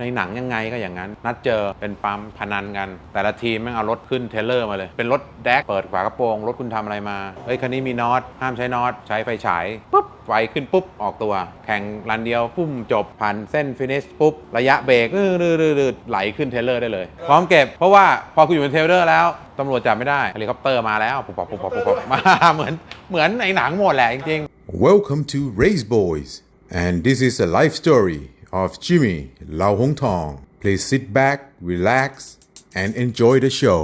ในหนังยังไงก็อย่างนั้น นัดเจอเป็นปั๊มพนันกัน แต่ละทีมแม่งเอารถขึ้นเทเลอร์มาเลย เป็นรถแดกเปิดฝากระโปรง รถคุณทำอะไรมา เฮ้ยคันนี้มีน็อตห้ามใช้น็อตใช้ไฟฉายปุ๊บไฟขึ้นปุ๊บออกตัว แข่งรันเดียวปุ้มจบผ่านเส้นฟินิชปุ๊บระยะเบรกรืดๆๆไหลขึ้นเทเลอร์ได้เลย พร้อมเก็บ เพราะว่าพอคุณอยู่บนเทเลอร์แล้วตำรวจจับไม่ได้เฮลิคอปเตอร์มาแล้วปุ๊บปุ๊บปุ๊บปุ๊บปุ๊บมาเหมือนเหมือนในหนังหมดแหละจริงๆ Welcome to Race Boys, and this is a life story of Jimmy Lau Hong Tong. Please sit back, relax, and enjoy the show.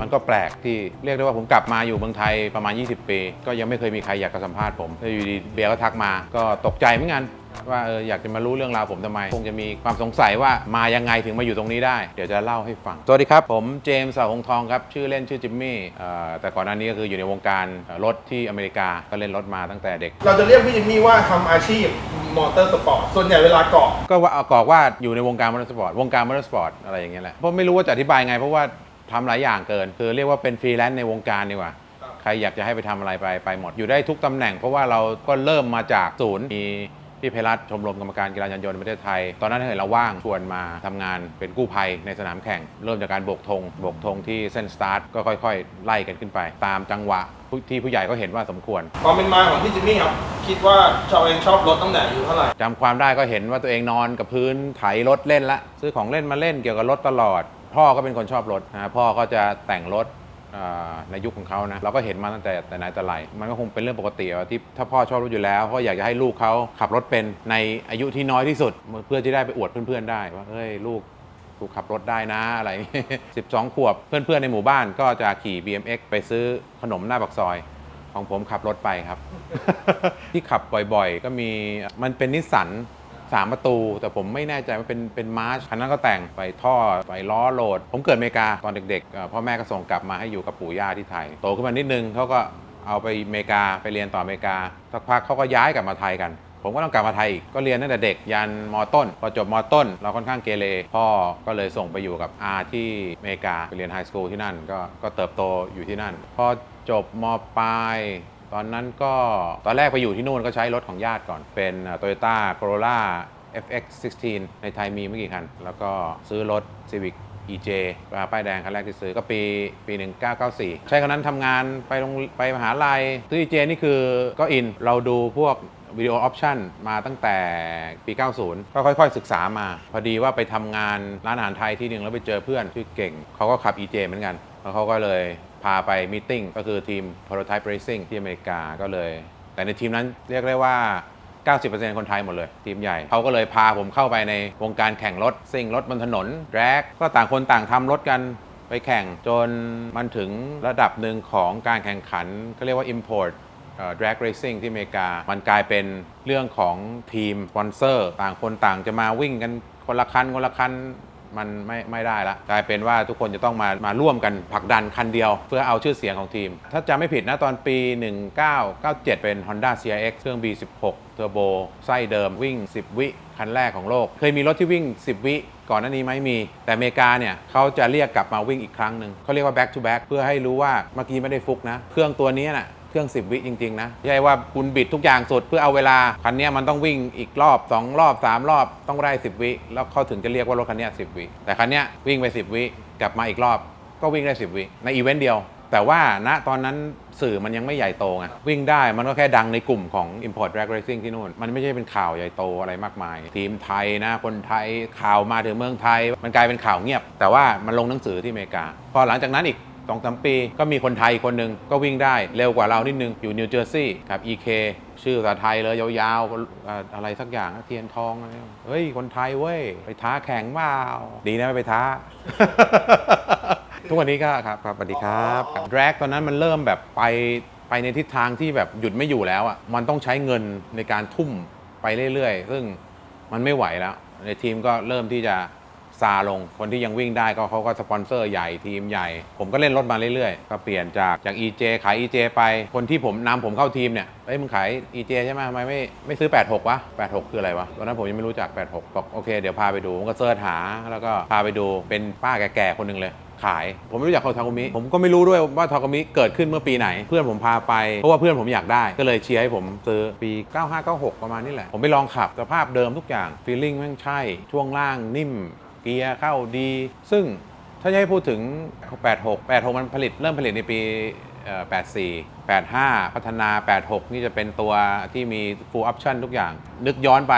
มันก็แปลกที่เรียกได้ว่าผมกลับมาอยู่เมืองไทยประมาณ 20 ปี ก็ยังไม่เคยมีใครอยากจะสัมภาษณ์ผมแล้วอยู่ดีเบียร์ก็ทักมา ก็ตกใจเหมือนกัน ว่าเอออยากจะมารู้เรื่องราวผมทำไม คงจะมีความสงสัยว่ามายังไงถึงมาอยู่ตรงนี้ได้ เดี๋ยวจะเล่าให้ฟัง สวัสดีครับ ผมเจมส์สาวหงทองครับ ชื่อเล่นชื่อจิมมี่เอ่อแต่ก่อนหน้านี้ก็คืออยู่ในวงการเอ่อรถที่อเมริกาก็เล่นรถมาตั้งแต่เด็ก เราจะเรียกพี่จิมมี่ว่าทำอาชีพมอเตอร์สปอร์ต ส่วนใหญ่เวลาเกาะ ก็ว่าบอกว่าอยู่ในวงการมอเตอร์สปอร์ตวงการมอเตอร์สปอร์ตอะไรอย่างเงี้ยแหละเพราะไม่รู้ว่าจะอธิบายไง เพราะว่าทำหลายอย่างเกิน คือเรียกว่าเป็นฟรีแลนซ์ในวงการดีกว่าใครอยากจะให้ไปทำอะไรไปไปหมดอยู่ได้ทุกตำแหน่ง เพราะว่าเราก็เริ่มมาจากศูนย์มี พี่เพรัตน์ชมรมกรรมการกีฬายานยนต์แห่งประเทศไทย ตอนนั้นเห็นเราว่างชวนมาทำงานเป็นกู้ภัยในสนามแข่ง เริ่มจากการโบกธงโบกธงที่เส้นสตาร์ทก็ค่อยๆ ไล่กันขึ้นไป ตามจังหวะที่ผู้ใหญ่ก็เห็นว่าสมควรความเป็นมาของพี่จิมมี่ครับคิดว่าชอบเองชอบรถตั้งแต่อายุเท่าไหร่จำความได้ก็เห็นว่าตัวเองนอนกับพื้นไถรถเล่นละซื้อของเล่นมาเล่นเกี่ยวกับรถตลอด พ่อก็เป็นคนชอบรถนะพ่อก็จะแต่งรถอ่า ในยุคของเขานะเราก็เห็นมาตั้งแต่แต่ไหนแต่ไรมันก็คงเป็นเรื่องปกติที่ถ้าพ่อชอบรถอยู่แล้วก็อยากจะให้ลูกเขาขับรถเป็นในอายุที่น้อยที่สุด เพื่อที่ได้ไปอวดเพื่อนๆได้ว่าเฮ้ยลูกกูขับรถได้นะอะไร 12 ขวบเพื่อนๆในหมู่บ้านก็จะขี่ BMX ไปซื้อขนมหน้าปากซอย ของผมขับรถไปครับ ที่ขับบ่อยๆ ก็มีมันเป็นนิสสัน สามประตู แต่ผมไม่แน่ใจว่าเป็นเป็นมาร์ชคันนั้นก็แต่งไปท่อไปล้อโหลด ผมเกิดอเมริกาตอนเด็กๆพ่อแม่ก็ส่งกลับมาให้อยู่กับปู่ย่าที่ไทย โตขึ้นมานิดนึงเขาก็เอาไปอเมริกาไปเรียนต่ออเมริกาสักพักเขาก็ย้ายกลับมาไทยกันผมก็ต้องกลับมาไทยอีกก็เรียนตั้งแต่เด็กยันมต้น พอจบมต้น เราค่อนข้างเกเรพ่อก็เลยส่งไปอยู่กับอาที่อเมริกาไปเรียนไฮสคูลที่นั่นก็ก็เติบโตอยู่ที่นั่น พอจบมปลาย ตอนนั้นก็ตอนแรกไปอยู่ที่นู่นก็ใช้รถของญาติก่อน เป็นโตโยต้าโคโรล่า FX 16 ในไทยมีไม่กี่คัน แล้วก็ซื้อรถ Civic EJ ป้ายแดงคันแรกที่ซื้อก็ปีปี 1994 ใช้คันนั้นทำงานไปโรงไปมหาลัย ซื้อ EJ นี่คือก็อิน เราดูพวกวิดีโอออปชั่นมาตั้งแต่ปี 90 ก็ค่อย ๆ ศึกษามา พอดีว่าไปทำงานร้านอาหารไทยที่หนึ่งแล้วไปเจอเพื่อนชื่อเก่ง เขาก็ขับ EJ เหมือนกัน แล้วเขาก็เลย พาไปมีติ้งก็คือทีม Prototype Racing ที่อเมริกาก็เลย แต่ในทีมนั้นเรียกได้ว่า 90%คนไทยหมดเลย ทีมใหญ่เขาก็เลยพาผมเข้าไปในวงการแข่งรถซิ่งรถบนถนนแร็กก็ต่างคนต่างทำรถกันไปแข่งจนมันถึงระดับหนึ่งของการแข่งขันก็เรียกว่า import เอ่อ drag racing ที่อเมริกา มันกลายเป็นเรื่องของทีมสปอนเซอร์ ต่างคนต่างจะมาวิ่งกันคนละคันคนละคัน มันไม่ไม่ได้ละกลายเป็นว่าทุกคนจะต้องมามาร่วมกันผลักดันคันเดียว เพื่อเอาชื่อเสียงของทีม ถ้าจำไม่ผิดนะตอนปี 1997 เป็น Honda CRX เครื่อง B16 เทอร์โบไส้เดิมวิ่ง 10 วิคันแรกของโลก เคยมีรถที่วิ่ง 10 วิก่อนหน้านี้ไหมมี แต่อเมริกาเนี่ยเขาจะเรียกกลับมาวิ่งอีกครั้งหนึ่งเขาเรียกว่า back to back เพื่อให้รู้ว่าเมื่อกี้ไม่ได้ฟุกนะ เครื่องตัวนี้น่ะ เครื่อง 10 วิจริง ๆ นะไม่ใช่ว่าคุณบิดทุกอย่างสุดเพื่อเอาเวลา คันเนี้ยมันต้องวิ่งอีกรอบ 2 รอบ 3 รอบต้องได้ 10 วิ แล้วเขาถึงจะเรียกว่ารถคันเนี้ย10 วิ แต่คันเนี้ยวิ่งไป 10 วิกลับมาอีกรอบ ก็วิ่งได้ 10 วิ ในอีเวนต์เดียว แต่ว่าณตอนนั้นสื่อมันยังไม่ใหญ่โตไงวิ่งได้มันก็แค่ดังในกลุ่มของ Import Drag Racing ที่นู่น มันไม่ใช่เป็นข่าวใหญ่โตอะไรมากมาย ทีมไทยนะ คนไทยข่าวมาถึงเมืองไทย มันกลายเป็นข่าวเงียบ แต่ว่ามันลงหนังสือที่อเมริกา พอหลังจากนั้นอีก สองสามปี ก็มีคนไทยคนหนึ่งก็วิ่งได้เร็วกว่าเรานิดนึง อยู่นิวเจอร์ซีย์ครับ EK ชื่อภาษาไทยเลยยาวๆ อะไรสักอย่างเทียนทองอะไรเฮ้ย คนไทยเว้ย ไปท้าแข่งเปล่าดีนะไม่ไปท้า ทุกวันนี้ก็ครับครับสวัสดีครับแดรกตอนนั้นมันเริ่มแบบไปไปในทิศทางที่แบบหยุดไม่อยู่แล้วอะมันต้องใช้เงินในการทุ่มไปเรื่อยๆ ซึ่งมันไม่ไหวแล้ว ในทีมก็เริ่มที่จะ ซาลง คนที่ยังวิ่งได้ก็เขาก็สปอนเซอร์ใหญ่ทีมใหญ่ ผมก็เล่นรถมาเรื่อยๆ ก็เปลี่ยนจากจาก EJ ขาย EJ ไป คนที่ผมนำผมเข้าทีมเนี่ยเอ้ยมึงขาย EJ ใช่ไหมทำไมไม่ไม่ซื้อ 86 วะ 86 คืออะไรวะ ตอนนั้นผมยังไม่รู้จัก 86 บอกโอเคเดี๋ยวพาไปดูผมก็เสิร์ชหาแล้วก็พาไปดูเป็นป้าแก่ๆคนหนึ่งเลยขาย ผมไม่รู้จักเขาทากุมิ ผมก็ไม่รู้ด้วยว่าทากุมิเกิดขึ้นเมื่อปีไหน เพื่อนผมพาไป เพราะว่าเพื่อนผมอยากได้ ก็เลยเชียร์ให้ผมซื้อปี 9596 ประมาณนี้แหละ ผมไปลองขับสภาพเดิมทุกอย่างฟีลลิ่งแม่งใช่ ช่วงล่างนิ่ม กียร์เข้าดี ซึ่งถ้าจะให้พูดถึง 86 86 มันผลิตเริ่มผลิตในปี 84 85 พัฒนา 86 นี่จะเป็นตัวที่มี full option ทุกอย่าง นึกย้อนไป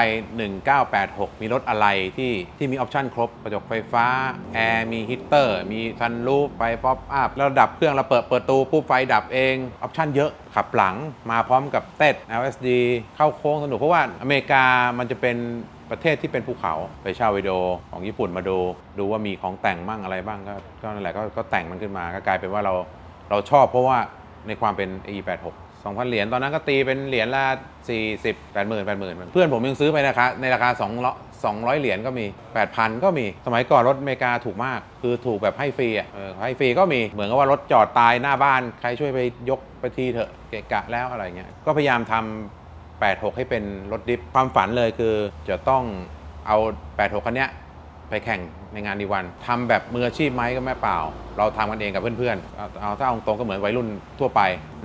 1986 มีรถอะไรที่ที่มีออปชันครบ กระจกไฟฟ้า แอร์ มีฮีตเตอร์ มีซันรูฟไฟป๊อปอัพแล้วดับเครื่องเราเปิดเปิดตูปุ๊บไฟดับเองออปชันเยอะขับหลังมาพร้อมกับเต็ด LSD เข้าโค้งสนุกเพราะว่าอเมริกามันจะเป็น ประเทศที่เป็นภูเขาไปเช่าวิดีโอของญี่ปุ่นมาดู ดูว่ามีของแต่งมั่งอะไรบ้างก็ก็นั่นแหละก็ก็แต่งมันขึ้นมาก็กลายเป็นว่าเราเราชอบเพราะว่าในความเป็น E86 2,000 เหรียญตอนนั้นก็ตีเป็นเหรียญละ40 80,000 80,000 เพื่อนผมยังซื้อไปนะคะในราคา2 200 เหรียญก็มี 8,000 ก็มีสมัยก่อนรถอเมริกาถูกมาก คือถูกแบบให้ฟรีอะเออให้ฟรีก็มีเหมือนกับว่ารถจอดตายหน้าบ้าน ใครช่วยไปยกไปทีเถอะเกะกะแล้วอะไรเงี้ยก็พยายามทำ 86 ให้เป็นรถดิฟความฝันเลยคือจะต้องเอา 86 คันเนี้ยไปแข่งในงานดีวันทำแบบมืออาชีพไหมก็ไม่เปล่า เราทำกันเองกับเพื่อนๆเอาเอาถ้าเอาตรงก็เหมือนวัยรุ่นทั่วไป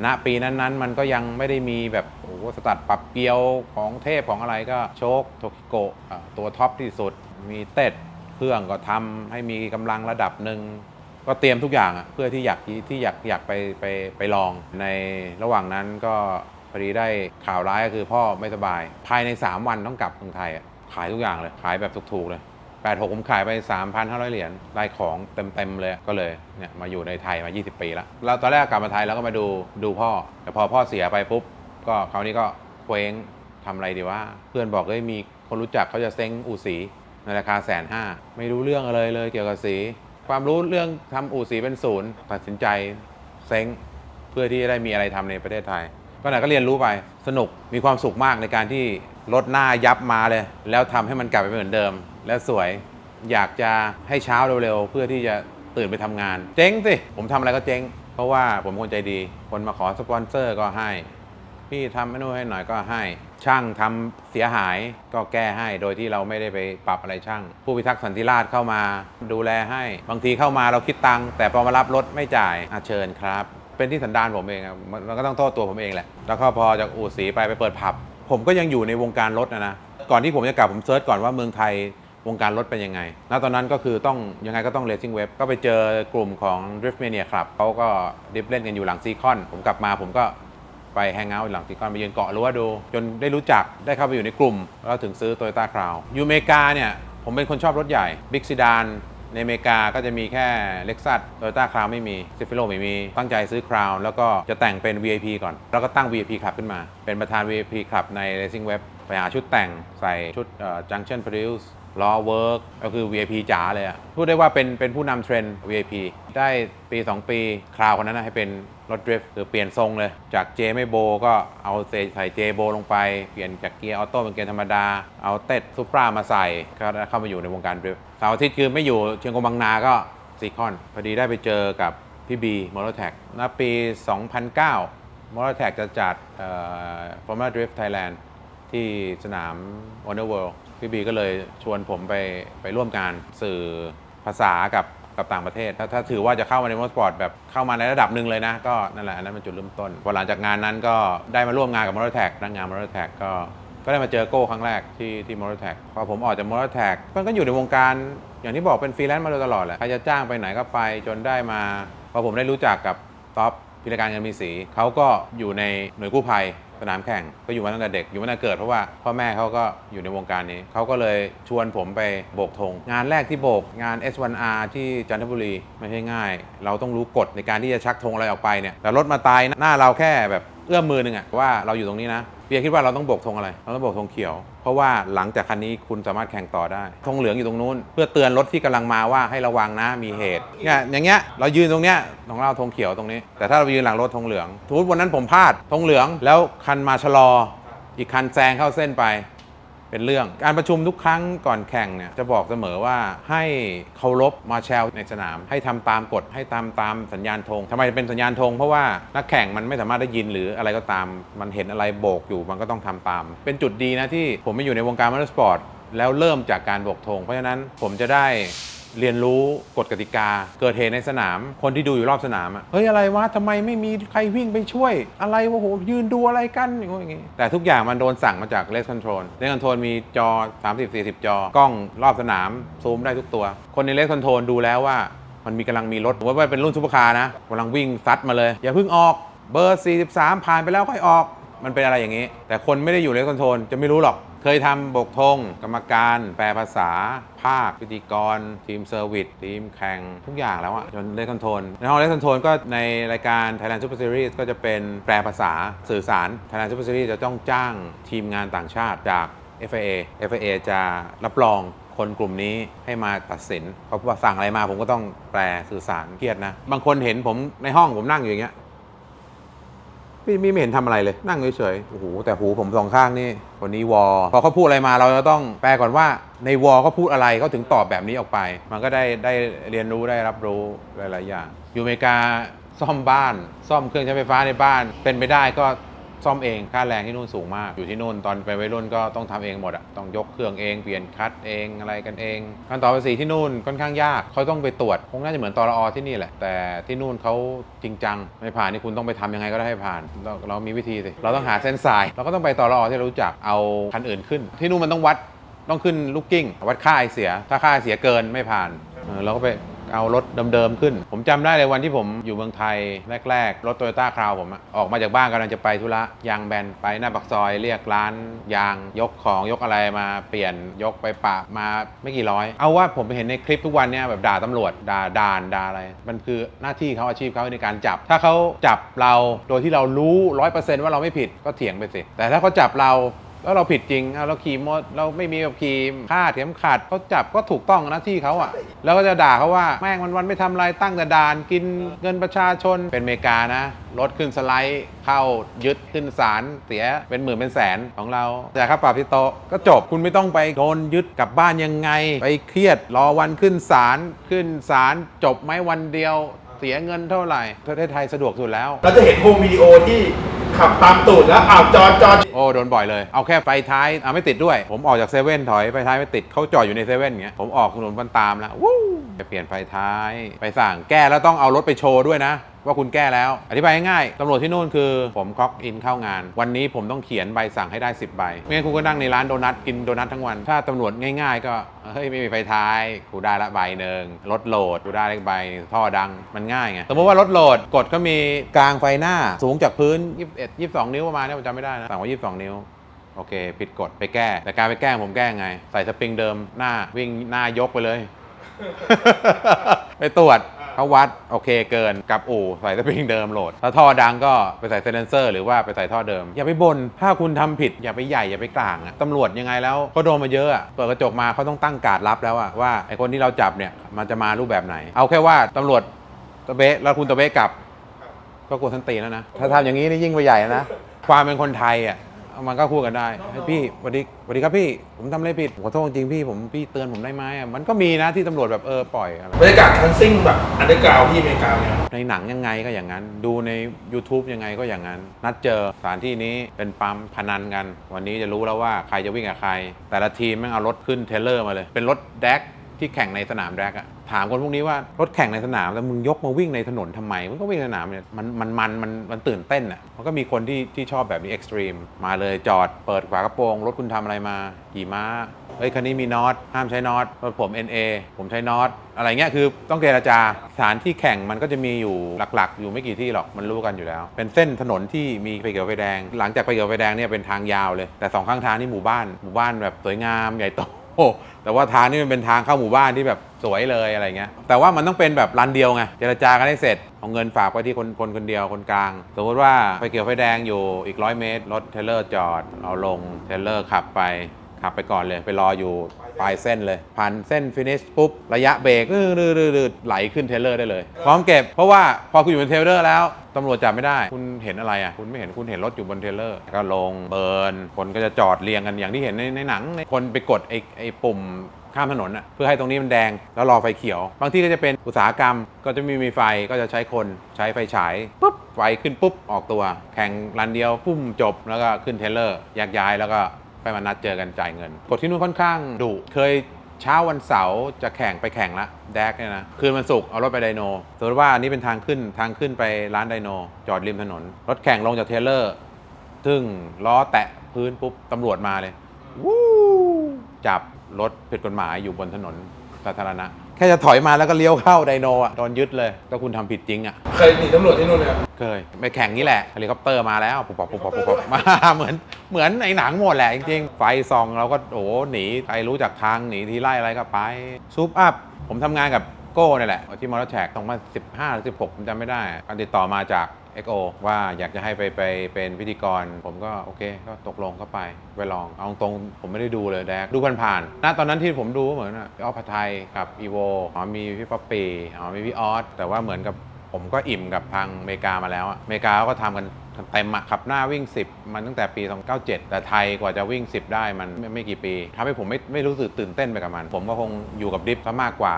ณปีนั้นๆ มันก็ยังไม่ได้มีแบบโอ้โหสตัดปรับเกลียวของเทพของอะไรก็โชคโทคิโกะอะตัวท็อปที่สุด มีเต็ดเครื่องก็ทำให้มีกำลังระดับหนึ่ง ก็เตรียมทุกอย่างอะเพื่อที่อยากที่อยากอยากไปไปไปลองในระหว่างนั้นก็ อดีได้ข่าวร้ายก็คือพ่อไม่สบาย ภายใน 3 วันต้องกลับเมืองไทยอะขายทุกอย่างเลย ขายแบบถูกๆเลย86ผมขายไป 3,500 เหรียญได้ของเต็ม ๆ เลยก็เลยเนี่ยมาอยู่ในไทยมา 20 ปีแล้วแล้วตอนแรกกลับมาไทยแล้วก็มาดูดูพ่อ แต่พอพ่อเสียไปปุ๊บ ก็คราวนี้ก็เคว้งทำอะไรดีว่า เพื่อนบอกเอ้ยมีคนรู้จักเขาจะเซ้งอู่สีในราคาแสนห้าไม่รู้เรื่องอะไรเลยเกี่ยวกับสี ความรู้เรื่องทำอู่สีเป็นศูนย์ตัดสินใจเซ้งเพื่อที่จะได้มีอะไรทำในประเทศไทย ก็ไหนก็เรียนรู้ไปสนุกมีความสุขมากในการที่รถหน้ายับมาเลย แล้วทำให้มันกลับไปเหมือนเดิม แล้วสวยอยากจะให้เช้าเร็วๆ เพื่อที่จะตื่นไปทำงาน เจ๊งสิ ผมทำอะไรก็เจ๊ง เพราะว่าผมคนใจดี คนมาขอสปอนเซอร์ก็ให้ พี่ทำให้นู่นให้หน่อยก็ให้ ช่างทำเสียหายก็แก้ให้โดยที่เราไม่ได้ไปปรับอะไรช่าง ผู้พิทักษ์สันติราษฎร์เข้ามา ดูแลให้ บางทีเข้ามาเราคิดตังค์แต่พอมารับรถไม่จ่ายอาเชิญครับ เป็นที่สันดานผมเองครับมันมันก็ต้องโทษตัวผมเองแหละ แล้วก็พอจากอู่สีไปไปเปิดผับ ผมก็ยังอยู่ในวงการรถนะนะ ก่อนที่ผมจะกลับผมเซิร์ชก่อนว่าเมืองไทยวงการรถเป็นยังไง ณ ตอนนั้นก็คือต้องยังไงก็ต้อง Racing Web ก็ไปเจอกลุ่มของ Drift Mania Club เขาก็ดิฟเล่นกันอยู่หลังซีคอน ผมกลับมาผมก็ไปแฮงเอาท์หลังซีคอนไปยืนเกาะรั้วดู จนได้รู้จักได้เข้าไปอยู่ในกลุ่ม แล้วถึงซื้อ Toyota Crown อยู่อเมริกาเนี่ยผมเป็นคนชอบรถใหญ่ Big Sedan ในอเมริกาก็จะมีแค่ Lexus Toyota Crown ไม่มี c i f i l o ไม่มี ตั้งใจซื้อ Crown แล้วก็จะแต่งเป็น VIP ก่อน แล้วก็ตั้ง VIP Club ขึ้นมา เป็นประธาน VIP Club ใน Racing Web ไปหาชุดแต่งใส่ชุดเอ่อ Junction Produce ล้อเวิร์กก็คือ VIP จ๋าเลยอะพูดได้ว่าเป็นเป็นผู้นำเทรนด์ VIP ได้ปี 2 ปีคราวคนนั้นนะให้เป็นรถดริฟต์คือเปลี่ยนทรงเลย จากเจไม่โบก็เอาใส่เจโบลงไป เปลี่ยนจากเกียร์ออโต้เป็นเกียร์ธรรมดา เอาเต็ดซูปรามาใส่ก็เข้ามาอยู่ในวงการดริฟต์าร์อาทิตย์คือไม่อยู่เชียงกงบางนาก็ซีคอนพอดีได้ไปเจอกับพี่บีมอเตอร์แท็กณปี 2009มอเตอร์แท็กจะจัดเอ่อ Formula Drift Thailand ที่สนาม Wonder World พี่บีก็เลยชวนผมไปไปร่วมงานสื่อภาษากับกับต่างประเทศ ถ้าถ้าถือว่าจะเข้ามาในมอเตอร์สปอร์ตแบบเข้ามาในระดับหนึ่งเลยนะ ก็นั่นแหละอันนั้นเป็นจุดเริ่มต้นพอหลังจากงานนั้นก็ได้มาร่วมงานกับมอเตอร์แท็กนักงานมอเตอร์แท็กก็ ก็ได้มาเจอโก้ครั้งแรกที่ที่มอเตอร์แท็กพอผมออกจากมอเตอร์แท็กมันก็อยู่ในวงการอย่างที่บอกเป็นฟรีแลนซ์มาโดยตลอดแหละใครจะจ้างไปไหนก็ไปจนได้มาพอผมได้รู้จักกับท็อปพิรการเงินมีสีเขาก็อยู่ในหน่วยกู้ภัยสนามแข่งก็อยู่มาตั้งแต่เด็กอยู่มาตั้งแต่เกิดเพราะว่าพ่อแม่เขาก็อยู่ในวงการนี้เขาก็เลยชวนผมไปโบกธงงานแรกที่โบกงาน S1R ที่จันทบุรีไม่ใช่ง่าย เราต้องรู้กฎในการที่จะชักธงอะไรออกไปเนี่ยแต่รถมาตายหน้าเราแค่แบบเอื้อมมือหนึ่งอะว่าเราอยู่ตรงนี้นะ เบียร์คิดว่าเราต้องโบกธงอะไร เราต้องโบกธงเขียว เพราะว่าหลังจากคันนี้คุณสามารถแข่งต่อได้ ธงเหลืองอยู่ตรงนู้น เพื่อเตือนรถที่กำลังมาว่าให้ระวังนะ มีเหตุเนี่ยอย่างเงี้ย เรายืนตรงเนี้ยของเราธงเขียวตรงนี้ แต่ถ้าเรายืนหลังรถธงเหลืองสมมติวันนั้นผมพลาดธงเหลือง แล้วคันมาชะลอ อีกคันแซงเข้าเส้นไป เป็นเรื่องการประชุมทุกครั้งก่อนแข่งเนี่ยจะบอกเสมอว่าให้เคารพมาแชลในสนาม ให้ทำตามกฎให้ตามตามสัญญาณธงทำไมเป็นสัญญาณธงเพราะว่านักแข่งมันไม่สามารถได้ยินหรืออะไรก็ตาม มันเห็นอะไรโบกอยู่มันก็ต้องทำตาม เป็นจุดดีนะที่ผมไม่อยู่ในวงการมอเตอร์สปอร์ตแล้วเริ่มจากการโบกธงเพราะฉะนั้นผมจะได้ เรียนรู้กฎกติกา เกิดเหตุในสนาม คนที่ดูอยู่รอบสนามอะเฮ้ยอะไรวะทำไมไม่มีใครวิ่งไปช่วย อะไรวะโหยืนดูอะไรกันอย่างงี้ยแต่ทุกอย่างมันโดนสั่งมาจากเลสคอนโทรลเลสคอนโทรลมีจอ 30-40 จอกล้องรอบสนามซูมได้ทุกตัว คนในเลสคอนโทรลดูแล้วว่ามันมีกำลังมีรถว่าเป็นรุ่นซุปเปอร์คาร์นะกำลังวิ่งซัดมาเลย อย่าเพิ่งออกเบอร์ 43 ผ่านไปแล้วค่อยออก มันเป็นอะไรอย่างนี้ แต่คนไม่ได้อยู่ในคอนโทรลจะไม่รู้หรอก เคยทำบกธงกรรมการแปลภาษา ภาค พิธีกร ทีมเซอร์วิสทีมแข่ง ทุกอย่างแล้วอะจนเลคคอนโทรลในห้องเลคคอนโทรลก็ในรายการ Thailand Super Series ก็จะเป็นแปลภาษาสื่อสาร Thailand Super Series จะต้องจ้างทีมงานต่างชาติจาก FIA FIA จะรับรองคนกลุ่มนี้ให้มาตัดสินเขาว่าสั่งอะไรมาผมก็ต้องแปลสื่อสารเครียดนะ บางคนเห็นผมในห้องผมนั่งอยู่อย่างเงี้ย ไม่ไม่เห็นทำอะไรเลยนั่งเฉยๆโอ้โหแต่หูผมสองข้างนี่คนนี้วอพอเขาพูดอะไรมาเราจะต้องแปลก่อนว่าในวอเขาพูดอะไรเขาถึงตอบแบบนี้ออกไป มันก็ได้ได้เรียนรู้ได้รับรู้หลายๆอย่าง อยู่อเมริกาซ่อมบ้าน ซ่อมเครื่องใช้ไฟฟ้าในบ้านเป็นไปได้ก็ ซ่อมเองค่าแรงที่นู่นสูงมาก อยู่ที่นู่นตอนไปวัยรุ่นก็ต้องทำเองหมดอะต้องยกเครื่องเองเปลี่ยนคัตเองอะไรกันเองการต่อภาษีที่นู่นค่อนข้างยากเขาต้องไปตรวจคงน่าจะเหมือนตรอที่นี่แหละ แต่ที่นู่นเขาจริงจังไม่ผ่านนี่คุณต้องไปทำยังไงก็ได้ให้ผ่าน เราเรามีวิธีสิเราต้องหาเส้นสายเราก็ต้องไปตรอที่เรารู้จักเอาคันอื่นขึ้น ที่นู่นมันต้องวัดต้องขึ้นลูกกิ้งวัดค่าไอเสีย ถ้าค่าไอเสียเกินไม่ผ่านเราก็ไป เอารถเดิมๆขึ้น ผมจำได้เลยวันที่ผมอยู่เมืองไทยแรกๆ รถโตโยต้าคราวผมออกมาจากบ้านกำลังจะไปธุระยางแบนไปหน้าปากซอยเรียกร้านยางยกของยกอะไรมาเปลี่ยนยกไปปะมาไม่กี่ร้อย เอาว่าผมไปเห็นในคลิปทุกวันเนี่ยแบบด่าตำรวจด่าด่านด่าอะไร มันคือหน้าที่เขาอาชีพเขาในการจับ ถ้าเขาจับเราโดยที่เรารู้ร้อยเปอร์เซ็นต์ว่าเราไม่ผิดก็เถียงไปสิแต่ถ้าเขาจับเรา แล้วเราผิดจริงเอาเราขี่มอเราไม่มีแบบขี่คาดเข็มขัดเขาจับก็ถูกต้องน้าที่เขาอะแล้วก็จะด่าเขาว่าแม่งวันวันๆไม่ทำอะไรตั้งแต่ด่านกินเงินประชาชนเป็นอเมริกานะรถขึ้นสไลด์เข้ายึดขึ้นศาลเสียเป็นหมื่นเป็นแสนของเราแต่ค่าปรับที่โต๊ะก็จบคุณไม่ต้องไปโดนยึดกลับบ้านยังไง ไปเครียดรอวันขึ้นศาลขึ้นศาลจบไหมวันเดียว เสียเงินเท่าไหร่ประเทศไทยสะดวกสุดแล้ว เราจะเห็นโฮมวิดีโอที่ ขับตามตูดแล้วอ้าวจอดจอดโอ้โดนบ่อยเลย เอาแค่ไฟท้ายอะไม่ติดด้วย ผมออกจากเซเว่นถอยไฟท้ายไม่ติดเขาจอดอยู่ในเซเว่นอย่างเงี้ยผมออกถนนบันตามแล้ววู้จะเปลี่ยนไฟท้าย ไปสั่งแก้แล้วต้องเอารถไปโชว์ด้วยนะ ว่าคุณแก้แล้ว อธิบายง่ายๆตำรวจที่นู่นคือผมคล็อกอินเข้างาน วันนี้ผมต้องเขียนใบสั่งให้ได้ 10 ใบ ไม่งั้นคุณก็นั่งในร้านโดนัทกินโดนัททั้งวัน ถ้าตำรวจง่ายๆ ก็เฮ้ยไม่มีไฟท้ายกูได้ละใบหนึ่งรถโหลดกูได้ละใบท่อดังมันง่ายไงสมมติว่ารถโหลดกดก็มีกลางไฟหน้าสูงจากพื้น 21 22 นิ้วประมาณนี้ผมจำไม่ได้นะสั่งว่า 22 นิ้วโอเค ผิดกฎไปแก้ แต่การไปแก้ผมแก้ไง ใส่สปริงเดิมหน้าวิ่งหน้ายกไปเลย ไปตรวจ เขาวัดโอเคเกินกลับอู่ใส่สปริงเดิมโหลดถ้าท่อดังก็ไปใส่เซเลนเซอร์หรือว่าไปใส่ท่อเดิม อย่าไปบน่นถ้าคุณทำผิด อย่าไปใหญ่อย่าไปกลางอะตำรวจยังไงแล้วก็โดนมาเยอะอะเปิดกระจกมาเขาต้องตั้งการรับแล้วอะว่าไอคนที่เราจับเนี่ยมันจะมารูปแบบไหน เอาแค่ว่าตำรวจตะเบะแล้วคุณตะเบะกลับ ก็กลัวทันตีแล้วนะถ้าทำอย่างนี้นี่ยิ่งไปใหญ่นะความเป็นคนไทยอะ มันก็คู่กันได้เฮ้ยพี่สวัสดีสวัสดีครับพี่ ผมทำอะไรผิดผมขอโทษจริงๆพี่ผมพี่เตือนผมได้ไหมอะมันก็มีนะที่ตำรวจแบบเออปล่อยอะไร บรรยากาศทันซิ่งแบบอันเดอร์กราวที่อเมริกาเนี่ยในหนังยังไงก็อย่างนั้น ดูใน YouTube ยังไงก็อย่างนั้น นัดเจอสถานที่นี้เป็นปั๊มพนันกัน วันนี้จะรู้แล้วว่าใครจะวิ่งกับใคร แต่ละทีมแม่งเอารถขึ้นเทรลเลอร์มาเลย เป็นรถแดกที่แข่งในสนามแดกอะ ถามคนพวกนี้ว่ารถแข่งในสนามแล้วมึงยกมาวิ่งในถนนทำไมมึงก็วิ่งในสนามเนี่ยมันมันมันมันมันตื่นเต้นอะมันก็มีคนที่ที่ชอบแบบนี้เอ็กซ์ตรีมมาเลยจอดเปิดฝากระโปรง รถคุณทำอะไรมากี่ม้าเฮ้ยคันนี้มีน็อตห้ามใช้น็อตรถผม NA ผมใช้น็อตอะไรเงี้ยคือต้องเจรจาสถานที่แข่งมันก็จะมีอยู่หลักๆ อยู่ไม่กี่ที่หรอกมันรู้กันอยู่แล้ว เป็นเส้นถนนที่มีไฟเขียวไฟแดง หลังจากไฟเขียวไฟแดงเนี่ยเป็นทางยาวเลย แต่สองข้างทางนี่หมู่บ้านหมู่บ้านแบบสวยงามใหญ่โต แต่ว่าทางนี่มันเป็นทางเข้าหมู่บ้านที่แบบสวยเลยอะไรเงี้ย แต่ว่ามันต้องเป็นแบบรันเดียวไง เจรจากันให้เสร็จ เอาเงินฝากไว้ที่คนคนคนเดียวคนกลาง สมมติว่าไฟเขียวไฟแดงอยู่อีกร้อยเมตร รถเทเลอร์จอด เอาลง เทเลอร์ขับไป ขับไปก่อนเลยไปรออยู่ปลายเส้นเลยผ่านเส้นฟินิชปุ๊บระยะเบรกรืดๆไหลขึ้นเทเลอร์ได้เลย พร้อมเก็บ เพราะว่าพอคุณอยู่บนเทเลอร์แล้วตำรวจจับไม่ได้ คุณเห็นอะไรอะ คุณไม่เห็น คุณเห็นรถอยู่บนเทเลอร์ ก็ลงเบิร์น คนก็จะจอดเรียงกันอย่างที่เห็นในในหนัง คนไปกดไอ้ไอ้ปุ่มข้ามถนนอะ เพื่อให้ตรงนี้มันแดง แล้วรอไฟเขียว บางที่ก็จะเป็นอุตสาหกรรม ก็จะมีมีไฟ ก็จะใช้คนใช้ไฟฉาย ปุ๊บ ไฟขึ้นปุ๊บ ออกตัว แข่งรันเดียว ปุ้มจบ แล้วก็ขึ้นเทเลอร์แยกย้าย แล้วก็ ไปมานัดเจอกันจ่ายเงิน กฎที่นู่นค่อนข้างดุเคยเช้าวันเสาร์จะแข่งไปแข่งละแดกเนี่ยนะคืนวันศุกร์เอารถไปไดโนสมมติว่าอันนี้เป็นทางขึ้นทางขึ้นไปร้านไดโน จอดริมถนน รถแข่งลงจากเทเลอร์ซึ่งล้อแตะพื้นปุ๊บตำรวจมาเลยวู้จับรถผิดกฎหมายอยู่บนถนน สาธารณะ แค่จะถอยมาแล้วก็เลี้ยวเข้าไดโนอะโดนยึดเลยก็คุณทำผิดจริงอะ เคยหนีตำรวจที่นู่นเลยครับ เคยไปแข่งนี่แหละเฮลิคอปเตอร์มาแล้วปุบปับปุบปับปุบปับมา เหมือนเหมือนในหนังหมดแหละจริงๆ ไฟส่องเราก็โอ้โหหนีใครรู้จักทางหนีที่ไล่อะไรก็ไปซูปอัพ ผมทำงานกับโก้นี่แหละ ที่มอเตอร์แท็กตรงมา 15 หรือ 16 ผมจำไม่ได้การติดต่อมาจาก XO ว่าอยากจะให้ไปไปเป็นพิธีกร ผมก็โอเค ก็ตกลงก็ไปไปลอง เอาตรงผมไม่ได้ดูเลยแดกดูผ่านๆณตอนนั้นที่ผมดูเหมือนอะพี่ออฟพัทไทยกับอีโวอ๋อมีพี่ป๊อปปี้อ๋อมีพี่ออสแต่ว่าเหมือนกับผมก็อิ่มกับทางอเมริกามาแล้วอะอเมริกาก็ทำกันเต็มอะขับหน้าวิ่ง 10 มันตั้งแต่ปี 297 แต่ไทยกว่าจะวิ่ง 10 ได้มันไม่ไม่กี่ปีทำให้ผมไม่ไม่รู้สึกตื่นเต้นไปกับมัน ผมก็คงอยู่กับดิฟซะมากกว่า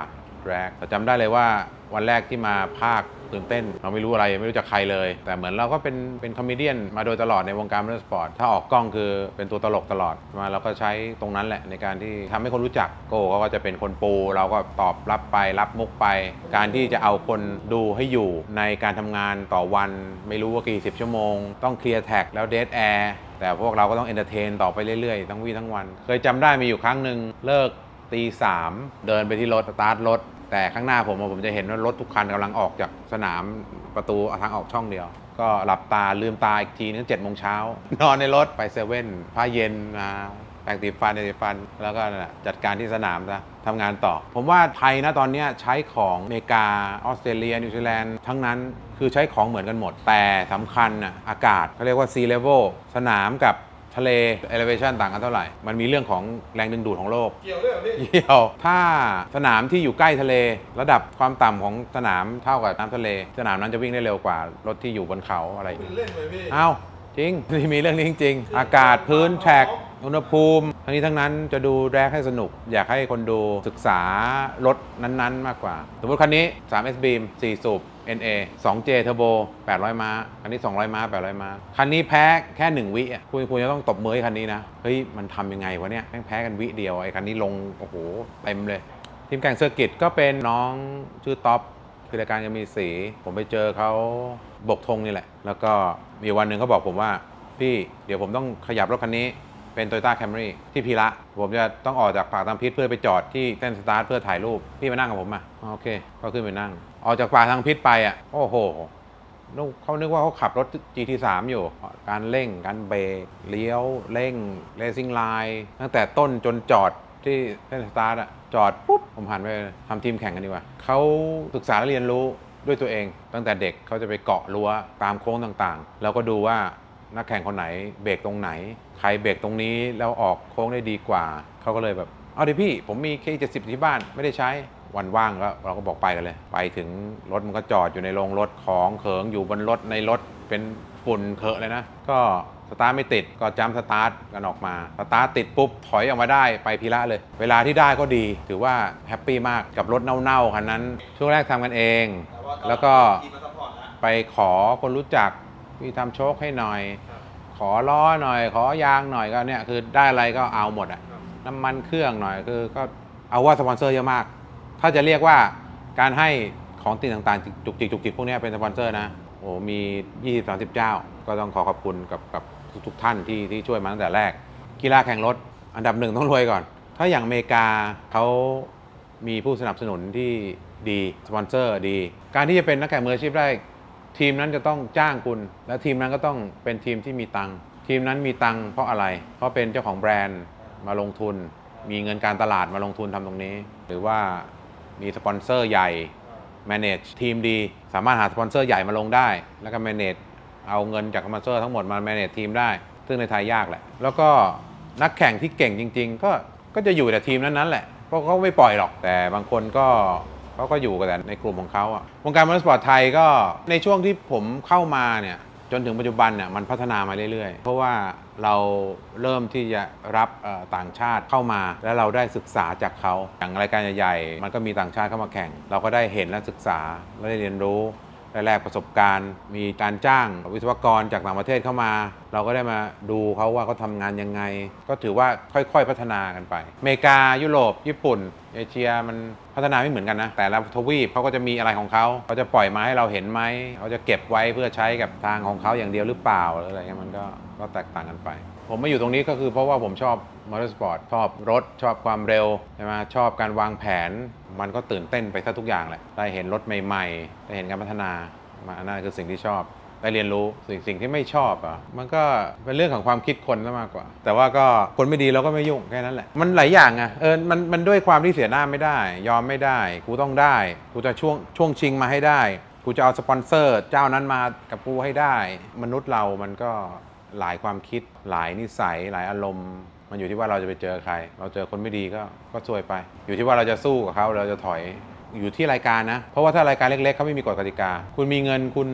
แรกแต่จำได้เลยว่าวันแรกที่มาภาคตื่นเต้น เราไม่รู้อะไรไม่รู้จักใครเลย แต่เหมือนเราก็เป็นเป็นคอมเมเดี้มาโดยตลอดในวงการมอเตอร์สปอร์ตถ้าออกกล้องคือเป็นตัวตลกตลอดมาเราก็ใช้ตรงนั้นแหละในการที่ทำให้คนรู้จักโก้เขาก็จะเป็นคนปู เราก็ตอบรับไปรับมุกไป การที่จะเอาคนดูให้อยู่ในการทำงานต่อวัน ไม่รู้ว่ากี่สิบชั่วโมง ต้องเคลียร์แท็กแล้วเดทแอร์แต่พวกเราก็ต้องเอนเตอร์เทนต่อไปเรื่อยๆ ทั้งวี่ทั้งวัน เคยจำได้มีอยู่ครั้งหนึ่งเลิก ตีสามเดินไปที่รถสตาร์ทรถ แต่ข้างหน้าผมอะผมจะเห็นว่ารถทุกคันกำลังออกจากสนามประตูทางออกช่องเดียว ก็หลับตาลืมตาอีกทีนึงเจ็ดโมงเช้านอนในรถไปเซเว่นผ้าเย็นมาแปรงสีฟันสีฟัน แล้วก็นั่นแหละจัดการที่สนามซะทำงานต่อ ผมว่าไทยนะตอนเนี้ยใช้ของอเมริกา ออสเตรเลีย นิวซีแลนด์ ทั้งนั้นคือใช้ของเหมือนกันหมด แต่สำคัญน่ะอากาศเขาเรียกว่า sea level สนามกับ ทะเล elevation ต่างกันเท่าไหร่ มันมีเรื่องของแรงดึงดูดของโลก เกี่ยวด้วยเหรอพี่ เกี่ยว ถ้าสนามที่อยู่ใกล้ทะเล ระดับความต่ำของสนามเท่ากับน้ำทะเล สนามนั้นจะวิ่งได้เร็วกว่ารถที่อยู่บนเขาอะไรอย่างเป็นเงี้ยเล่นไปพี่เอ้าจริง นี่มีเรื่องนี้จริงๆอากาศพื้นแทร็กอุณหภูมิ ทั้งนี้ทั้งนั้นจะดูแรกให้สนุก อยากให้คนดูศึกษารถนั้นๆ มากกว่า สมมติคันนี้ 3S Beam 4 สูบ NA 2J Turbo 800 ม้าคันนี้ 200 ม้า 800 ม้า คันนี้แพ้แค่ 1 วิอะคุณคุณจะต้องตบมือให้คันนี้นะ เฮ้ย มันทำยังไงวะเนี่ยแม่งแพ้กันวิเดียว ไอ้คันนี้ลง โอ้โห เต็มเลย ทีมแข่งเซอร์กิตก็เป็นน้องชื่อท็อปคือรายการจะมีสี ผมไปเจอเขาบกธงนี่แหละ แล้วก็มีวันหนึ่งเขาบอกผมว่า พี่ เดี๋ยวผมต้องขยับรถคันนี้ เป็น Toyota Camry ที่พีระผมจะต้องออกจากปากทางพิษเพื่อไปจอดที่เส้นสตาร์ทเพื่อถ่ายรูปพี่มานั่งกับผมอะโอเค ก็ขึ้นไปนั่ง ออกจากปากทางพิษไปอะโอ้โหนึกเขานึกว่าเขาขับรถ GT3 อยู่ การเร่ง การเบรกเลี้ยวเร่งเลซิ่งไลน์ตั้งแต่ต้นจนจอดที่เส้นสตาร์ทอะจอดปุ๊บ ผมหันไปทำทีมแข่งกันดีกว่าเขาศึกษาและเรียนรู้ด้วยตัวเอง ตั้งแต่เด็กเขาจะไปเกาะรั้วตามโค้งต่างๆ แล้วก็ดูว่า นักแข่งคนไหนเบรกตรงไหน ใครเบรกตรงนี้แล้วออกโค้งได้ดีกว่า เขาก็เลยแบบ เอาดิพี่ ผมมี K70 ที่บ้านไม่ได้ใช้วันว่างก็เราก็บอกไปกันเลย ไปถึงรถมันก็จอดอยู่ในโรงรถของเขิงอยู่บนรถในรถเป็นฝุ่นเคอะเลยนะ ก็สตาร์ทไม่ติดก็จำสตาร์ทกันออกมา สตาร์ทติดปุ๊บ ถอยออกมาได้ไปพีระเลย เวลาที่ได้ก็ดี ถือว่าแฮปปี้มากกับรถเน่าๆคันนั้น ช่วงแรกทำกันเอง แล้วก็ไปขอคนรู้จัก พี่ทำโชคให้หน่อย ขอล้อหน่อย ขอยางหน่อยก็เนี่ยคือได้อะไรก็เอาหมดอะน้ำมันเครื่องหน่อยคือก็เอาว่าสปอนเซอร์เยอะมาก ถ้าจะเรียกว่าการให้ของติดต่างๆ จุกจิกจุกจิกพวกเนี้ยเป็นสปอนเซอร์นะโอ้มี 20 30 เจ้า ก็ต้องขอขอบคุณกับกับทุกๆท่านที่ที่ช่วยมาตั้งแต่แรก กีฬาแข่งรถ อันดับหนึ่งต้องรวยก่อน ถ้าอย่างอเมริกาเขามีผู้สนับสนุนที่ดี สปอนเซอร์ดี การที่จะเป็นนักแข่งมืออาชีพได้ ทีมนั้นจะต้องจ้างคุณ และทีมนั้นก็ต้องเป็นทีมที่มีตังค์ทีมนั้นมีตังค์เพราะอะไร เพราะเป็นเจ้าของแบรนด์มาลงทุน มีเงินการตลาดมาลงทุนทำตรงนี้ หรือว่ามีสปอนเซอร์ใหญ่ manage ทีมดีสามารถหาสปอนเซอร์ใหญ่มาลงได้ แล้วก็ manage เอาเงินจากสปอนเซอร์ทั้งหมดมา manage ทีมได้ ซึ่งในไทยยากแหละ แล้วก็นักแข่งที่เก่งจริง ๆ ก็ก็จะอยู่แต่ทีมนั้นๆแหละเพราะเขาไม่ปล่อยหรอกแต่บางคนก็ เขาก็อยู่กันแต่ในกลุ่มของเขาอะวงการมอเตอร์สปอร์ตไทยก็ในช่วงที่ผมเข้ามาเนี่ยจนถึงปัจจุบันเนี่ยมันพัฒนามาเรื่อยๆ เพราะว่าเราเริ่มที่จะรับต่างชาติเข้ามา แล้วเราได้ศึกษาจากเขาอย่างรายการใหญ่ๆ มันก็มีต่างชาติเข้ามาแข่ง เราก็ได้เห็นและศึกษาและได้เรียนรู้ ได้แลกประสบการณ์ มีการจ้างวิศวกรจากต่างประเทศเข้ามา เราก็ได้มาดูเขาว่าเขาทำงานยังไง ก็ถือว่าค่อยๆพัฒนากันไปอเมริกายุโรป ญี่ปุ่น เอเชียมันพัฒนาไม่เหมือนกันนะ แต่ละทวีปเขาก็จะมีอะไรของเขาเขาจะปล่อยมาให้เราเห็นไหมเขาจะเก็บไว้เพื่อใช้กับทางของเขาอย่างเดียวหรือเปล่าหรืออะไรเงี้ยมันก็ก็แตกต่างกันไป ผมมาอยู่ตรงนี้ก็คือเพราะว่าผมชอบมอเตอร์สปอร์ตชอบรถ ชอบความเร็วใช่ไหมชอบการวางแผน มันก็ตื่นเต้นไปซะทุกอย่างแหละได้เห็นรถใหม่ๆ ได้เห็นการพัฒนามาอันนั้นคือสิ่งที่ชอบได้เรียนรู้สิ่งสิ่งที่ไม่ชอบอะมันก็เป็นเรื่องของความคิดคนซะมากกว่า แต่ว่าก็คนไม่ดีเราก็ไม่ยุ่งแค่นั้นแหละ มันหลายอย่างอะเออมันมันด้วยความที่เสียหน้าไม่ได้ ยอมไม่ได้ กูต้องได้ กูจะช่วงช่วงชิงมาให้ได้ กูจะเอาสปอนเซอร์ เจ้านั้นมากับกูให้ได้ มนุษย์เรามันก็ หลายความคิด หลายนิสัย หลายอารมณ์ มันอยู่ที่ว่าเราจะไปเจอใคร เราเจอคนไม่ดีก็ก็ซวยไป อยู่ที่ว่าเราจะสู้กับเขาเราจะถอยอยู่ที่รายการนะ เพราะว่าถ้ารายการเล็กๆเขาไม่มีกฎกติกา คุณมีเงินคุณ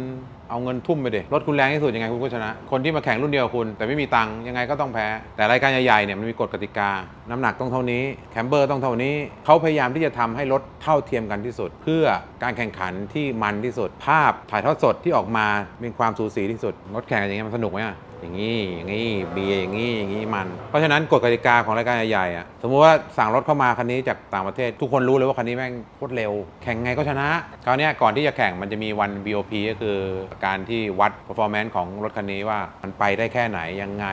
เอาเงินทุ่มไปเด็รถคุณแรงที่สุดยังไงคุณก็ชนะ คนที่มาแข่งรุ่นเดียวกับคุณแต่ไม่มีตังค์ยังไงก็ต้องแพ้ แต่รายการใหญ่ๆเนี่ยมันมีกฎกติกา น้ำหนักต้องเท่านี้แคมเบอร์ต้องเท่านี้ เขาพยายามที่จะทำให้รถเท่าเทียมกันที่สุด เพื่อการแข่งขันที่มันที่สุด ภาพถ่ายทอดสดที่ออกมาเป็นความสูสีที่สุดรถแข่งอย่างเงี้ยมันสนุกไหม อย่างนี้อย่างนี้เบียร์อย่างนี้อย่างนี้มัน เพราะฉะนั้นกฎกติกาของรายการใหญ่ๆอะสมมุติว่าสั่งรถเข้ามาคันนี้จากต่างประเทศ ทุกคนรู้เลยว่าคันนี้แม่งโคตรเร็ว แข่งไงก็ชนะคราวนี้ก่อนที่จะแข่งมันจะมีวัน BOP ก็คือการที่วัด performance ของรถคันนี้ว่ามันไปได้แค่ไหนยังไง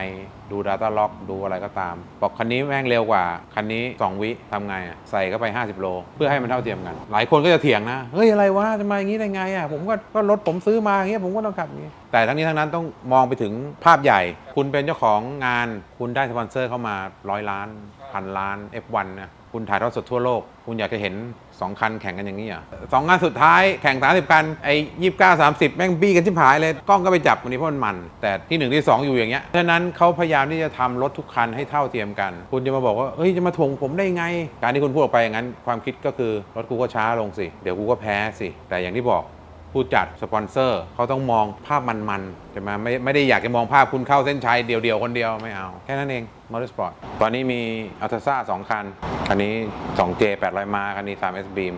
ดู Data Log ดูอะไรก็ตาม บอกคันนี้แม่งเร็วกว่า คันนี้ 2 วิทำไงอะใส่เข้าไป 50 โล เพื่อให้มันเท่าเทียมกัน หลายคนก็จะเถียงนะ เฮ้ย อะไรวะจะมาอย่างนี้ได้ไงอะผมก็ก็รถผมซื้อมาอย่างเงี้ยผมก็ต้องขับอย่างงี้แต่ทั้งนี้ทั้งนั้นต้องมองไปถึงภาพใหญ่ คุณเป็นเจ้าของงาน คุณได้สปอนเซอร์เข้ามาร้อยล้านพันล้าน F1 นะ คุณถ่ายทอดสดทั่วโลก คุณอยากจะเห็น 2 คันแข่งกันอย่างนี้เหรอะสองงานสุดท้ายแข่ง 30 คัน ไอ้ยี่สิบเก้าสามสิบแม่งบี้กันชิบหายเลย กล้องก็ไปจับวันนี้เพราะมันมัน แต่ที่ 1 ที่ 2 อยู่อย่างเงี้ย ฉะนั้นเขาพยายามที่จะทำรถทุกคันให้เท่าเทียมกัน คุณจะมาบอกว่า เฮ้ย จะมาถ่วงผมได้ไง การที่คุณพูดออกไปอย่างนั้น ความคิดก็คือรถกูก็ช้าลงสิ เดี๋ยวกูก็แพ้สิ แต่อย่างที่บอก ผู้จัดสปอนเซอร์เขาต้องมองภาพมันๆจะมาไม่ไม่ได้อยากจะมองภาพคุณเข้าเส้นชัยเดียวๆ คนเดียวไม่เอา แค่นั้นเองมอเตอร์สปอร์ตตอนนี้มีอัลเทซ่าสองคัน คันนี้ 2J 800มาคันนี้ 3S Beam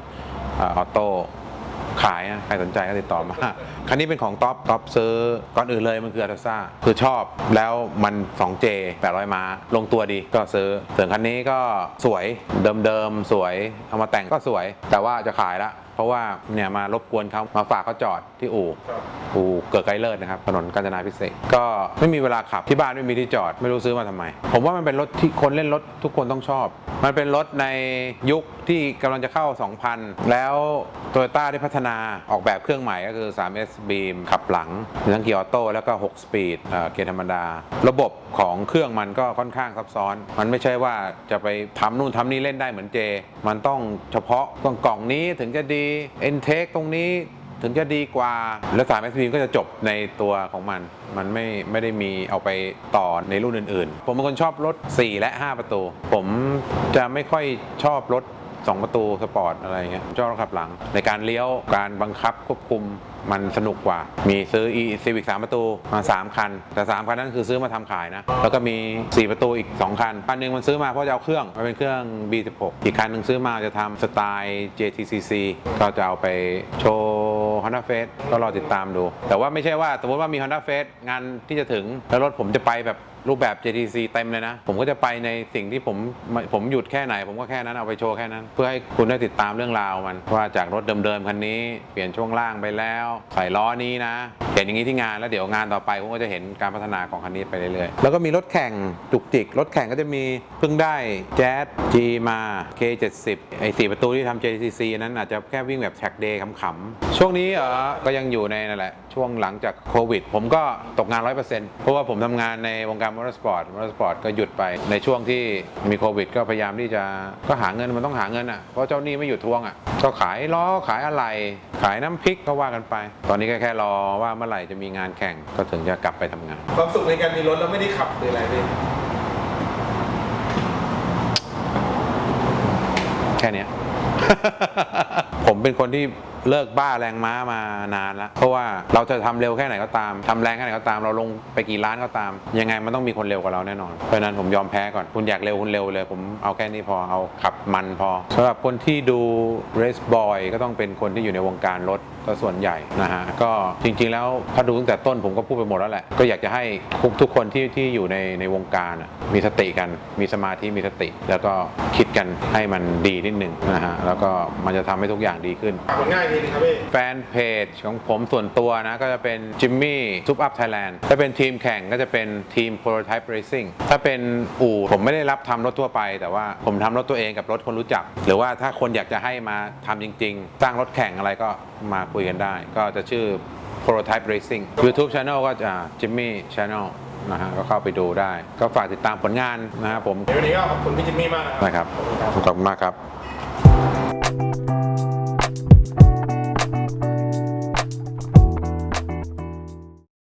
ออโต้ขายใครสนใจก็ติดต่อมา คันนี้เป็นของท็อปท็อปซื้อก่อนอื่นเลยมันคืออัลทซ่าคือชอบแล้วมัน 2J 800 ม้า ลงตัวดีก็ซื้อส่วนคันนี้ก็สวยเดิมๆ สวย เอามาแต่งก็สวย แต่ว่าจะขายละ เพราะว่าเนี่ยมารบกวนเขามาฝากเขาจอดที่อู่ครับอู่เกิดไกลเลิศนะครับถนนกาญจนาพิเศษกก็ไม่มีเวลาขับที่บ้านไม่มีที่จอดไม่รู้ซื้อมาทำไม ผมว่ามันเป็นรถที่คนเล่นรถทุกคนต้องชอบ มันเป็นรถในยุคที่กำลังจะเข้า 2000 แล้วโตโยต้าได้พัฒนาออกแบบเครื่องใหม่ก็คือ 3S Beam ขับหลังมีทั้งเกียร์ออโต้แล้วก็ 6 สปีดเอ่อเกียร์ธรรมดา ระบบของเครื่องมันก็ค่อนข้างซับซ้อน มันไม่ใช่ว่าจะไปทำนู่นทำนี่เล่นได้เหมือนเจ มันต้องเฉพาะกล่องกล่องนี้ถึงจะดีเอ็นเทคตรงนี้ถึงจะดีกว่า แล้วสามสสีก็จะจบในตัวของมัน มันไม่ไม่ได้มีเอาไปต่อในรุ่นอื่นๆ ผมเป็นคนชอบรถ 4 และ 5 ประตู ผมจะไม่ค่อยชอบรถ 2 ประตูสปอร์ตอะไรเงี้ยชอบรถขับหลัง ในการเลี้ยวการบังคับควบคุม มันสนุกกว่า มีซื้อ e Civic 3 ประตูมา 3 คัน แต่ 3 คันนั้นคือซื้อมาทำขายนะ แล้วก็มี 4 ประตูอีก 2 คัน คันหนึ่งมันซื้อมาเพราะจะเอาเครื่อง มันเป็นเครื่อง B16 อีกคันหนึ่งซื้อมาจะทำสไตล์ JTCC ก็จะเอาไปโชว์ Honda f a c e ก็รอติดตามดู แต่ว่าไม่ใช่ว่าสมมติว่ามี Honda f a c e งานที่จะถึงแล้วรถผมจะไปแบบ รูปแบบ JTC เต็มเลยนะ ผมก็จะไปในสิ่งที่ผมผมหยุดแค่ไหน ผมก็แค่นั้นเอาไปโชว์แค่นั้น เพื่อให้คุณได้ติดตามเรื่องราวมัน ว่าจากรถเดิมๆคันนี้เปลี่ยนช่วงล่างไปแล้ว ใส่ล้อนี้นะ เห็นอย่างนี้ที่งานแล้วเดี๋ยวงานต่อไปผมก็จะเห็นการพัฒนาของคันนี้ไปเรื่อยๆ แล้วก็มีรถแข่งจุกจิก รถแข่งก็จะมีเพิ่งได้แจ๊ส G มา K70 ไอ้สี่ประตูที่ทำ JTC นั้นอาจจะแค่วิ่งแบบแท็กเดย์ขำๆช่วงนี้เออก็ยังอยู่ในนั่นแหละช่วงหลังจากโควิด ผมก็ตกงาน100%เพราะว่าผมทำงานในวงการมอเตอร์สปอร์ตมอเตอร์สปอร์ตก็หยุดไปในช่วงที่มีโควิด ก็พยายามที่จะก็หาเงินมันต้องหาเงินอะเพราะเจ้านี้ไม่หยุดทวงอะก็ขายล้อขายอะไร ขายน้ำพริกก็ว่ากันไป ตอนนี้ก็แค่รอว่าเมื่อไหร่จะมีงานแข่งก็ถึงจะกลับไปทำงาน ความสุขในการมีรถแล้วไม่ได้ขับหรืออะไรพี่แค่นี้ผมเป็นคนที่ เลิกบ้าแรงม้ามานานแล้ว เพราะว่าเราจะทำเร็วแค่ไหนก็ตามทำแรงแค่ไหนก็ตาม เราลงไปกี่ล้านก็ตาม ยังไงมันต้องมีคนเร็วกว่าเราแน่นอน เพราะนั้นผมยอมแพ้ก่อน คุณอยากเร็วคุณเร็วเลย ผมเอาแค่นี้พอ เอาขับมันพอสำหรับคนที่ดู Race Boy ก็ต้องเป็นคนที่อยู่ในวงการรถก็ส่วนใหญ่นะฮะ ก็จริงๆแล้วถ้าดูตั้งแต่ต้นผมก็พูดไปหมดแล้วแหละ ก็อยากจะให้ทุกทุกคนที่ที่อยู่ในในวงการมีสติกัน มีสมาธิ มีสติ แล้วก็คิดกันให้มันดีนิดหนึ่งนะฮะ แล้วก็มันจะทำให้ทุกอย่างดีขึ้นผลงานอีกทีนึงครับพี่ แฟนเพจของผมส่วนตัวนะ ก็จะเป็นจิมมี่ซุปอัพไทยแลนด์ถ้าเป็นทีมแข่งก็จะเป็นทีม Prototype Racing ถ้าเป็นอู่ผมไม่ได้รับทำรถทั่วไป แต่ว่าผมทำรถตัวเองกับรถคนรู้จัก หรือว่าถ้าคนอยากจะให้มาทำจริง ๆ สร้างรถแข่งอะไรก็มาคุยกันได้ ก็จะชื่อ Prototype Racing YouTube Channel ก็จะ Jimmy Channel นะฮะก็เข้าไปดูได้ ก็ฝากติดตามผลงานนะครับผม เดี๋ยววันนี้ก็ขอบคุณพี่จิมมี่มากนะครับ นะครับ ขอบคุณครับขอบคุณมากครับ